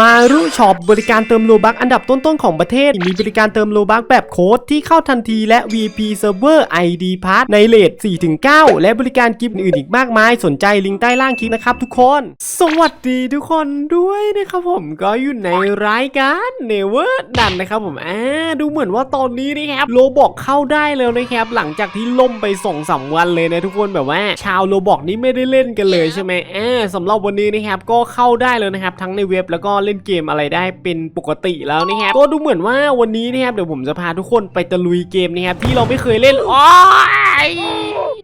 มารุช็อปบริการเติมโลบักอันดับต้นๆของประเทศ มีบริการเติมโลบักแบบโค้ดที่เข้าทันทีและ VP Server ID Pass ในเลท4-9 และบริการกิฟต์อื่นๆอีกมากมาย สนใจลิงก์ใต้ล่างคลิปนะครับทุกคน สวัสดีทุกคนด้วยนะครับผมก็อยู่ในรายการ Never ดันนะครับผมอ่าดูเหมือนว่าตอนนี้นะครับโลบอกเข้าได้แล้วนะครับ หลังจากที่ล่มไป2อสาวันเลยนะทุกคนแบบว่า ชาวโลบอกนี้ไม่ได้เล่นกันเลยใช่ไหมอ่าสำหรับวันนี้นะครับก็เข้าได้เลยนะครับทั้งในเว็บแล้วก็เล่นเกมอะไรได้เป็นปกติแล้วนะครับก็ดูเหมือนว่าวันนี้นะครับเดี๋ยวผมจะพาทุกคนไปตะลุยเกมนะครับที่เราไม่เคยเล่นอ๋อ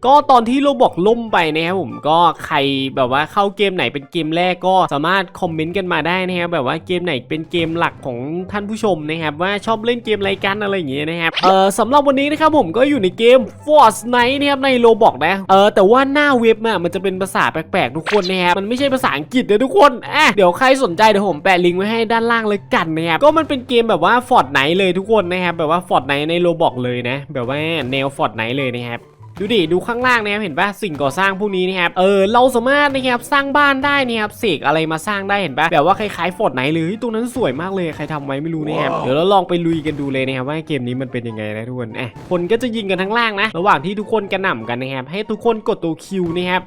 ก็ตอนที่โลบอกล่มไปนะครับผมก็ใครแบบว่าเข้าเกมไหนเป็นเกมแรกก็สามารถคอมเมนต์กันมาได้นะครับแบบว่าเกมไหนเป็นเกมหลักของท่านผู้ชมนะครับว่าชอบเล่นเกมอะไรกันอะไรอย่างเงี้ยนะครับเออสำหรับวันนี้นะครับผมก็อยู่ในเกม Fortnite นะครับในโลบอกนะเออแต่ว่าหน้าเว็บน่ะมันจะเป็นภาษาแปลกๆทุกคนนะครับมันไม่ใช่ภาษาอังกฤษนะทุกคนอะเดี๋ยวใครสนใจเดี๋ยวผมแปะลิงก์ไว้ให้ด้านล่างเลยกันนะครับก็มันเป็นเกมแบบว่า Fortnite เลยทุกคนนะครับแบบว่า Fortnite ในโลบอกเลยนะ แบบว่าแนว Fortnite เลยนะครับ ดูดิดูข้างล่างนะครับเห็นปะสิ่งก่อสร้างพวกนี้นะครับเออเราสามารถนะครับสร้างบ้านได้นะครับเสกอะไรมาสร้างได้เห็นปะแบบว่าคล้ายๆฟอร์ดไหนเลยเฮ้ยตรงนั้นสวยมากเลยใครทำไว้ไม่รู้นะครับเดี๋ยวเราลองไปลุยกันดูเลยนะครับว่าเกมนี้มันเป็นยังไงนะทุกคนอะคนก็จะยิงกันทั้งล่างนะ ระหว่างที่ทุกคนกระหน่ำกันนะครับให้ทุกคนกดตัวคิวนะครับ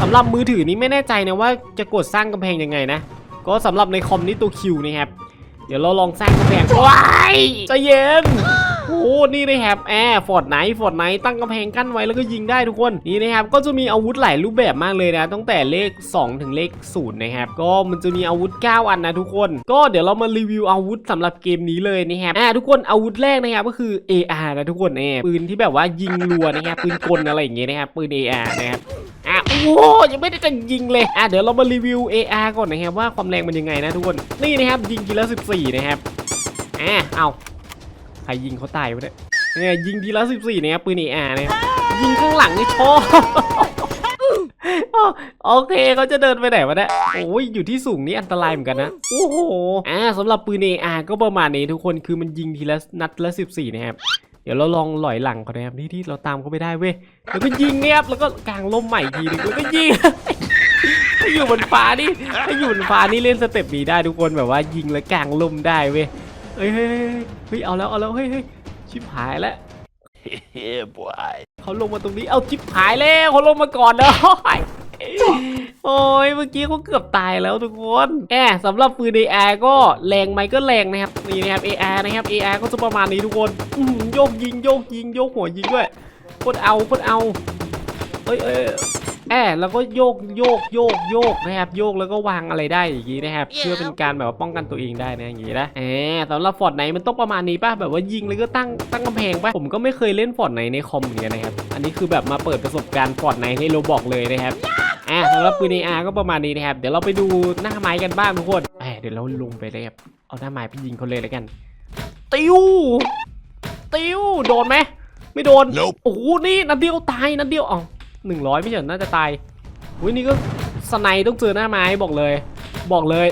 สำหรับมือถือนี้ไม่แน่ใจนะว่าจะกดสร้างกำแพงยังไงนะก็สำหรับในคอมนี่ตัวคิวนะครับเดี๋ยวเราลองสร้างกำแพงว้ายใจเย็น โอ้โหนี่นะครับแอร์ฟอร์ดไนท์ฟอร์ดไนท์ตั้งกำแพงกั้นไว้แล้วก็ยิงได้ทุกคนนี่นะครับก็จะมีอาวุธหลายรูปแบบมากเลยนะตั้งแต่เลข 2 ถึงเลข0นะครับก็มันจะมีอาวุธ 9 อันนะทุกคน ก็เดี๋ยวเรามารีวิวอาวุธสำหรับเกมนี้เลยนะครับอ่าทุกคนอาวุธแรกนะครับก็คือ AR นะทุกคนเอปืนที่แบบว่ายิงรัวนะครับปืนกลอะไรอย่างเงี้ยนะครับปืน AR นะครับอะโอ้ยังไม่ได้จะยิงเลยอะเดี๋ยวเรามารีวิว AR ก่อนนะครับว่าความแรงมันยังไงนะทุกคนนี่นะครับยิงทีละ14นะครับอะเอา ใครยิงเขาตายวะเนี่ยเนี่ยยิงทีละ14นะครับปืน AR นะครับยิงข้างหลังนี่ชอบอ๋อโอเคเขาจะเดินไปไหนวะเนี่ยโอ้ยอยู่ที่สูงนี่อันตรายเหมือนกันนะ โอ้โหอ่าสำหรับปืน AR ก็ประมาณนี้ทุกคนคือมันยิงทีละนัดละ 14 นะครับ เดี๋ยวเราลองหลอยหลังก่อนนะครับที่ที่เราตามเขาไปได้เว้ยแล้วก็ยิงเนี่ยครับแล้วก็กางล่มใหม่อีกทีนึงแล้วก็ยิงถ้าอยู่บนฟ้านี่ถ้าอยู่บนฟ้านี่เล่นสเต็ปนี้ได้ทุกคนแบบว่ายิงแล้วกางล่มได้เว้ย เฮ้ยเฮ้ยเฮ้ยเฮ้ยเอาแล้วเอาแล้วเฮ้ยเฮ้ยชิบหายแล้ว yeah, boy. เขาลงมาตรงนี้เอาชิบหายแล้วเขาลงมาก่อนเลยโอ้ยเมื่อกี้เขาเกือบตายแล้วทุกคนแอบสำหรับปืน AR ก็แรงไหมก็แรงนะครับนี่นะครับ AR นะครับ AR ก็จะประมาณนี้ทุกคนอื้อหือโยกยิงโยกยิงโยกหัวยิงด้วยโคตรเอาโคตรเอาเอ้ยเอ้ย แอบแล้วก็โยกโยกโยกโยกนะครับโยกแล้วก็วางอะไรได้อย่างนี้นะครับเพื่อเป็นการแบบว่าป้องกันตัวเองได้นะอย่างนี้นะแอบสำหรับฟอร์ดไหนมันต้องประมาณนี้ป่ะแบบว่ายิงแล้วก็ตั้งตั้งกำแพงป่ะผมก็ไม่เคยเล่นฟอร์ดไหนในคอมเหมือนกันนะครับอันนี้คือแบบมาเปิดประสบการณ์ฟอร์ดไหนให้เราบอกเลยนะครับอะสำหรับปืน AR ก็ประมาณนี้นะครับเดี๋ยวเราไปดูหน้าไม้กันบ้างทุกคนแหมเดี๋ยวเราลงไปเลยครับเอาหน้าไม้ไปยิงเขาเลยแล้วกัน ติวติวโดนไหมไม่โดน Nope. โอ้โหนี่นัดเดียวตายนัดเดียวอ๋อ หนึ่งร้อยไม่เหรอน่าจะตายอุ้ยนี่ก็สไนด์ต้องเจอหน้าไม้บอกเลย บอกเลย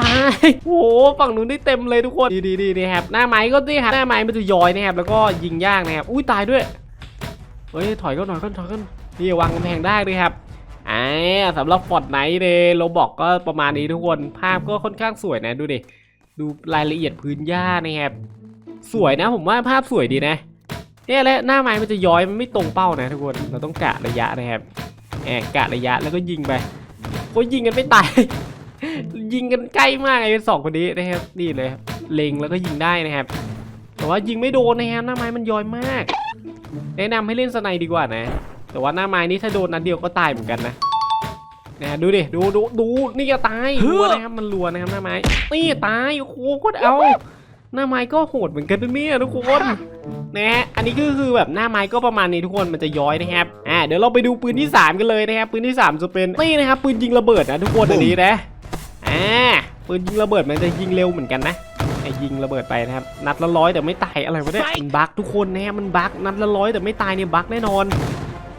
ตายโอ้โหฝั่งนู้นได้เต็มเลยทุกคน ดีดีดีนะครับ หน้าไม้ก็นี่ครับหน้าไม้มันจะย้อยนะครับ แล้วก็ยิงยากนะครับ อุ้ยตายด้วย เฮ้ย ถอยก็ถอยก็ถอยก็นี่วางกำแพงได้ด้วยครับอ่าสำหรับฟอร์ดไนท์เลยเราบอกก็ประมาณนี้ทุกคน ภาพก็ค่อนข้างสวยนะ ดูดิ ดูรายละเอียดพื้นหญ้านะครับ สวยนะผมว่าภาพสวยดีนะ เนี่ยแหละหน้าไม้มันจะย้อยมันไม่ตรงเป้านะทุกคนเราต้องกะระยะนะครับแอบกะระยะแล้วก็ยิงไปโอ้ยยิงกันไม่ตาย ยิงกันใกล้มากไอ้สองคนนี้นะครับนี่เลยครับเล็งแล้วก็ยิงได้นะครับ แต่ว่ายิงไม่โดนนะครับหน้าไม้มันย้อยมาก แนะนำให้เล่นสไนด์ดีกว่านะ แต่ว่าหน้าไม้นี่ถ้าโดนนัดเดียวก็ตายเหมือนกันนะนะดูดิดูดูดูนี่ก็ตายรัวนะครับมันรัวนะครับหน้าไม้นี่ตายโอ้โหโคตรเอาหน้าไม้ก็โหดเหมือนกันนะเนี่ยทุกคน นะฮะอันนี้ก็คือแบบหน้าไม้ก็ประมาณนี้ทุกคนมันจะย้อยนะครับอ่าเดี๋ยวเราไปดูปืนที่ 3 กันเลยนะครับปืนที่ 3 จะเป็นนี่นะครับปืนยิงระเบิดนะทุกคนอันนี้นะอ่าปืนยิงระเบิดมันจะยิงเร็วเหมือนกันนะไอ้ยิงระเบิดไปนะครับนัดละร้อยแต่ไม่ตายอะไรวะเนี่ยมันบั๊กทุกคนนะฮะมันบั๊กนัดละร้อยแต่ไม่ตายเนี่ยบั๊กแน่นอน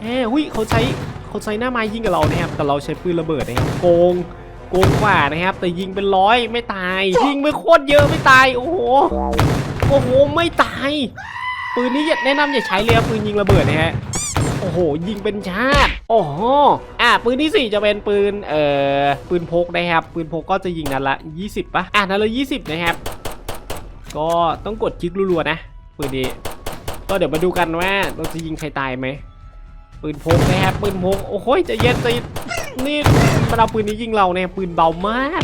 เฮ้ยหุ้ยเขาใช้เขาใช้หน้าไม้ยิงกับเรานะครับแต่เราใช้ปืนระเบิดนะครับโกงโกงกว่านะครับ แต่ยิงเป็นร้อยไม่ตาย ยิงไปโคตรเยอะไม่ตาย โอ้โหโอ้โหไม่ตาย ปืนนี้อย่าแนะนำอย่าใช้เลยปืนยิงระเบิดนะฮะโอ้โห ยิงเป็นชาติ โอ้โห อะ ปืนที่ 4 จะเป็นปืน เอ่อ ปืนพกนะครับ ปืนพกก็จะยิงนัดละ 20 ป่ะ อะ นัดละ 20 นะครับ ก็ต้องกดคลิกรัวๆนะ ปืนนี้ ก็เดี๋ยวมาดูกันว่าเราจะยิงใครตายไหม ปืนพกนะครับ ปืนพก โอ้โหจะเย็นใจนี่มันเอาปืนนี้ยิงเราเนี่ย ปืนเบามาก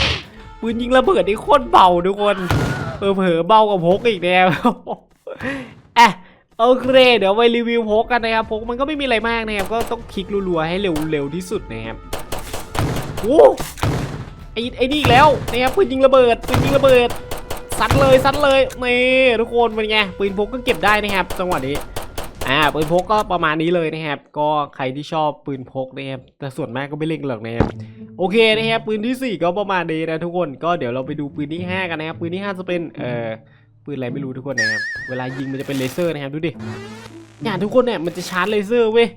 ปืนยิงระเบิดนี่โคตรเบาทุกคน เผลอๆเบากว่าพกอีกแล้วอ่ โอเคเดี๋ยวไปรีวิวพกกันนะครับพกมันก็ไม่มีอะไรมากนะครับก็ต้องคลิกรัวๆให้เร็วเร็วที่สุดนะครับโอ้ไอ้ไอ้นี่อีกแล้วนะครับปืนยิงระเบิดปืนยิงระเบิดซัดเลยซัดเลยนี่ทุกคนเป็นไงปืนพกก็เก็บได้นะครับจังหวะนี้อ่าปืนพกก็ประมาณนี้เลยนะครับก็ใครที่ชอบปืนพกนะครับแต่ส่วนมากก็ไม่เล่นหรอกนะครับโอเคนะครับปืนที่สี่ก็ประมาณนี้นะทุกคนก็เดี๋ยวเราไปดูปืนที่ห้ากันนะครับปืนที่ห้าจะเป็นเอ่อ ปืนอะไรไม่รู้ทุกคนนะครับ เวลายิงมันจะเป็นเลเซอร์นะครับดูดิเนี่ยทุกคนเนี่ยมันจะชาร์จเลเซอร์เว้ย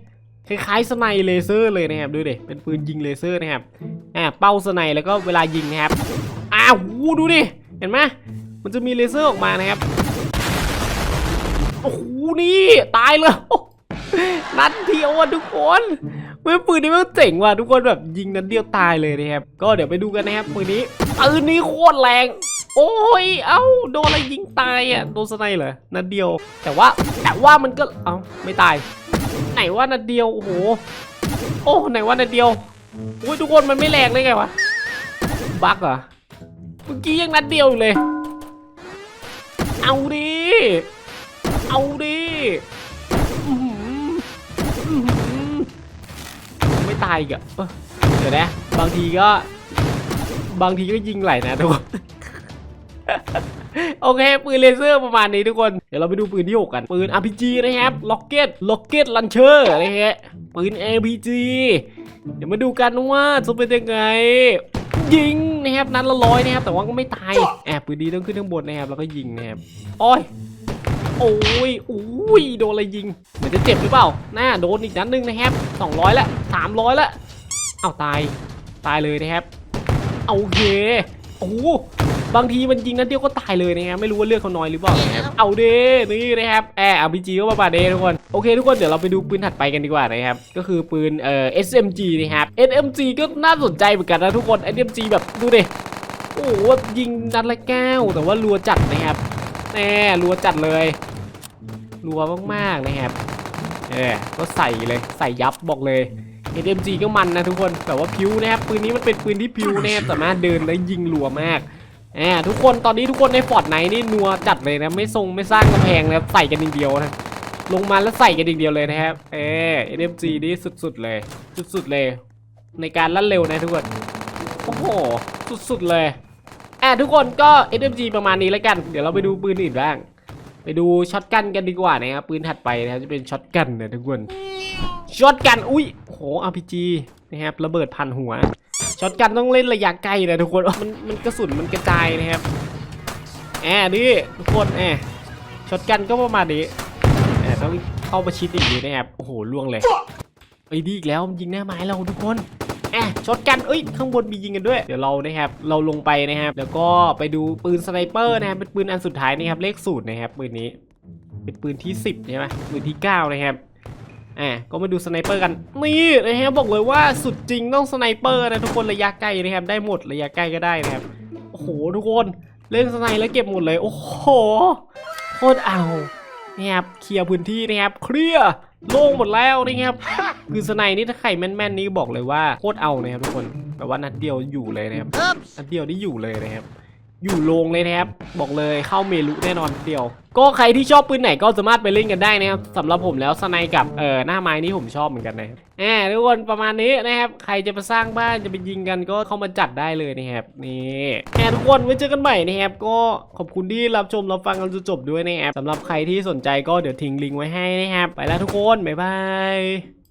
คล้ายๆสไนเลเซอร์เลยนะครับดูดิ เป็นปืนยิงเลเซอร์นะครับ อ่าเป้าสไนแล้วก็เวลายิงนะครับ อ้าวูดูดิ เห็นไหมมันจะมีเลเซอร์ออกมานะครับ โอ้โหนี่ตายเลยนัดเดียวอะทุกคนเว้ยปืนนี้มันเจ๋งว่ะทุกคนแบบยิงนัดเดียวตายเลยนะครับ ก็เดี๋ยวไปดูกันนะครับปืนนี้ปืนนี้โคตรแรง โอ้ย เอ้า โดนอะไรยิงตายอะ โดนสไนเหรอนัดเดียว แต่ว่าแต่ว่ามันก็ เอ้า ไม่ตาย ไหนว่านัดเดียว โอ้โห โอ้ไหนว่านัดเดียวอุ้ยทุกคนมันไม่แรงเลยไงวะ บั๊กเหรอ เมื่อกี้ยังนัดเดียวอยู่เลย เอาดิ เอาดิไม่ตายอีกอะเอ้อเดี๋ยวนะ บางทีก็ บางทีก็ยิงไหลนะทุกคน โอเค ปืนเลเซอร์ประมาณนี้ทุกคน เดี๋ยวเราไปดูปืนที่ 6 กัน ปืน RPG นะครับล็อกเก็ตล็อกเก็ตลันเชอร์อะไรเงี้ยปืน RPG เดี๋ยวมาดูกันว่าจะเป็นยังไง ยิงนะครับนัดละร้อยนะครับ แต่ว่าก็ไม่ตายแอบปืนดีต้องขึ้นข้างบนนะครับ แล้วก็ยิงนะครับโอ้ยโอ้ยอุ้ยโดนอะไรยิง เหมือนจะเจ็บหรือเปล่าน่าโดนอีกนัดหนึงนะครับ200ละ300ละเอาตาย ตายเลยนะครับ โอเค โอ้ บางทีมันยิงนัดเดียวก็ตายเลยนะครับไม่รู้ว่าเลือดเขาน้อยหรือเปล่านะครับเอาเด้นี่นะครับแอร์อาร์พีจีก็ประมาณนี้ทุกคนโอเคทุกคนเดี๋ยวเราไปดูปืนถัดไปกันดีกว่านะครับก็คือปืนเอ่อ SMG นะครับ SMG ก็น่าสนใจเหมือนกันนะทุกคน SMG แบบดูดิโอ้โหยิงนัดละแก้ว แต่ว่ารัวจัดนะครับแน่รัวจัดเลยรัวมากๆนะครับเออก็ใส่เลยใส่ยับบอกเลย SMG ก็มันนะทุกคนแต่ว่าพิวนะครับปืนนี้มันเป็นปืนที่พิวนะครับสามารถเดินและยิงรัวมาก อ่าทุกคนตอนนี้ทุกคนในฟอร์ดไนนี่นัวจัดเลยนะไม่ทรงไม่สร้างกำแพงนะครับใส่กันอย่างเดียวนะลงมาแล้วใส่กันอย่างเดียวเลยนะครับเออ SMG นี่สุดๆเลย สุดๆเลย ในการลั่นเร็วนะทุกคนโอ้โหสุดๆเลยอะทุกคนก็ SMG ประมาณนี้แล้วกัน เดี๋ยวเราไปดูปืนอื่นบ้าง ไปดูช็อตกันกันดีกว่านะครับปืนถัดไปนะครับจะเป็นช็อตกันนะทุกคนช็อตกันอุ้ยโห RPG นะครับระเบิดพันหัว ช็อตกันต้องเล่นระยะไกลนะทุกคนมันมันกระสุนมันกระจายนะครับแอบนี่ทุกคนแอบช็อตกันก็ประมาณนี้แอบต้องเข้าประชิดอย่างนี้นะครับโอ้โหล่วงเลยไอ้ยดีอีกแล้วมันยิงหน้าไม้เราทุกคนแอะช็อตกันเอ้ยข้างบนมียิงกันด้วย เดี๋ยวเรานะครับเราลงไปนะครับ แล้วก็ไปดูปืนสไนเปอร์นะครับเป็นปืนอันสุดท้ายนะครับเลขสูตรนะครับปืนนี้ เป็นปืนที่ 10ใช่ไหมปืนที่9นะครับ อะก็มาดูสไนเปอร์กันนี่นะครับบอกเลยว่าสุดจริงต้องสไนเปอร์นะทุกคนระยะไกลนะครับได้หมดระยะใกล้ก็ได้นะครับโอ้โหทุกคนเล่นสไนแล้วเก็บหมดเลย โอ้โหโคตรเอานะครับเคลียร์พื้นที่นะครับเคลียร์โล่งหมดแล้วนะครับคือสไนนี่ถ้าใครแม่นๆนี่บอกเลยว่าโคตรเอานะครับทุกคนแบบว่านัดเดียวอยู่เลยนะครับนัดเดียวนี่อยู่เลยนะครับ อยู่โรงเลยนะครับ บอกเลยเข้าเมลุแน่นอนเดียว ก็ใครที่ชอบปืนไหนก็สามารถไปเล่นกันได้นะครับสำหรับผมแล้วสไนกับเอ่อหน้าไม้นี่ผมชอบเหมือนกันนะแหมทุกคนประมาณนี้นะครับ ใครจะไปสร้างบ้านจะไปยิงกันก็เข้ามาจัดได้เลยนะครับนี่แหมทุกคนไว้เจอกันใหม่นะครับก็ขอบคุณที่รับชมรับฟังกันจนจบด้วยนะครับสำหรับใครที่สนใจก็เดี๋ยวทิ้งลิงก์ไว้ให้นะครับไปแล้วทุกคนบ๊ายบาย